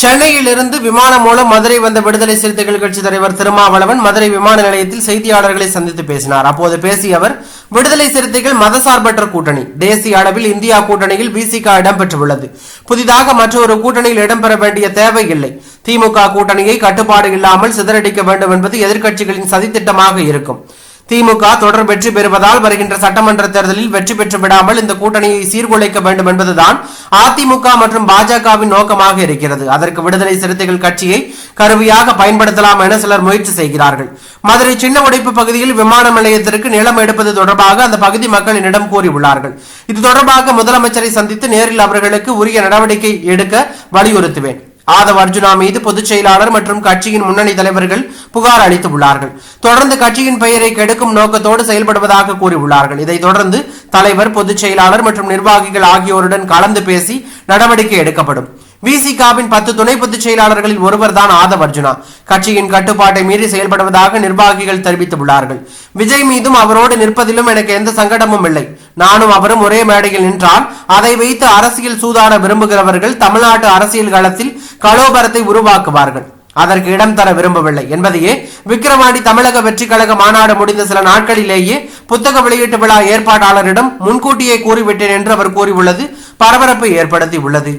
சென்னையிலிருந்து விமானம் மூலம் மதுரை வந்த விடுதலை சிறுத்தைகள் கட்சி தலைவர் திருமாவளவன் மதுரை விமான நிலையத்தில் செய்தியாளர்களை சந்தித்து பேசினார். அப்போது பேசிய அவர் விடுதலை சிறுத்தைகள் மதசார்பற்ற கூட்டணி. தேசிய அளவில் இந்தியா கூட்டணியில் விசிக இடம்பெற்றுள்ளது. புதிதாக மற்றொரு கூட்டணியில் இடம்பெற வேண்டிய தேவை இல்லை திமுக கூட்டணியை கட்டுப்பாடு இல்லாமல் சிதறடிக்க வேண்டும் என்பது எதிர்க்கட்சிகளின் சதித்திட்டமாக இருக்கும். திமுக தொடர் வெற்றி பெறுவதால் வருகின்ற சட்டமன்ற தேர்தலில் வெற்றி பெற்று விடாமல் இந்த கூட்டணியை சீர்குலைக்க வேண்டும் என்பதுதான் அதிமுக மற்றும் பாஜகவின் நோக்கமாக இருக்கிறது. அதற்கு விடுதலை சிறுத்தைகள் கட்சியை கருவியாக பயன்படுத்தலாம் என சிலர் முயற்சி செய்கிறார்கள். மதுரை சின்ன உடைப்பு பகுதியில் விமான நிலையத்திற்கு நிலம் எடுப்பது தொடர்பாக அந்த பகுதி மக்கள் என்னிடம் கூறியுள்ளார்கள். இது தொடர்பாக முதலமைச்சரை சந்தித்து நேரில் அவர்களுக்கு உரிய நடவடிக்கை எடுக்க வலியுறுத்துவேன். ஆதவ் அர்ஜுனா மீது பொதுச் செயலாளர் மற்றும் கட்சியின் முன்னணி தலைவர்கள் புகார் அளித்துள்ளார்கள். தொடர்ந்து கட்சியின் பெயரை கெடுக்கும் நோக்கத்தோடு செயல்படுவதாக கூறியுள்ளார்கள். இதைத் தொடர்ந்து தலைவர் பொதுச் செயலாளர் மற்றும் நிர்வாகிகள் ஆகியோருடன் கலந்து பேசி நடவடிக்கை எடுக்கப்படும். விசிகாவின் பத்து துணை பொதுச் செயலாளர்களில் ஒருவர் தான் ஆதவ் அர்ஜுனா. கட்சியின் கட்டுப்பாட்டை மீறி செயல்படுவதாக நிர்வாகிகள் தெரிவித்துள்ளார்கள். விஜய் மீதும் அவரோடு நிற்பதிலும் எனக்கு எந்த சங்கடமும் இல்லை. நானும் அவரும் ஒரே மேடையில் நின்றால் அதை வைத்து அரசியல் சூதாட விரும்புகிறவர்கள் தமிழ்நாட்டு அரசியல் களத்தில் கலோபரத்தை உருவாக்குவார்கள். அதற்கு இடம் தர விரும்பவில்லை. என்பதையே விக்கிரவாண்டி தமிழக வெற்றி கழக மாநாடு முடிந்த சில நாட்களிலேயே புத்தக வெளியீட்டு விழா ஏற்பாட்டாளரிடம் முன்கூட்டியே கூறிவிட்டேன் என்று அவர் கூறியுள்ளது. பரபரப்பை ஏற்படுத்தி உள்ளது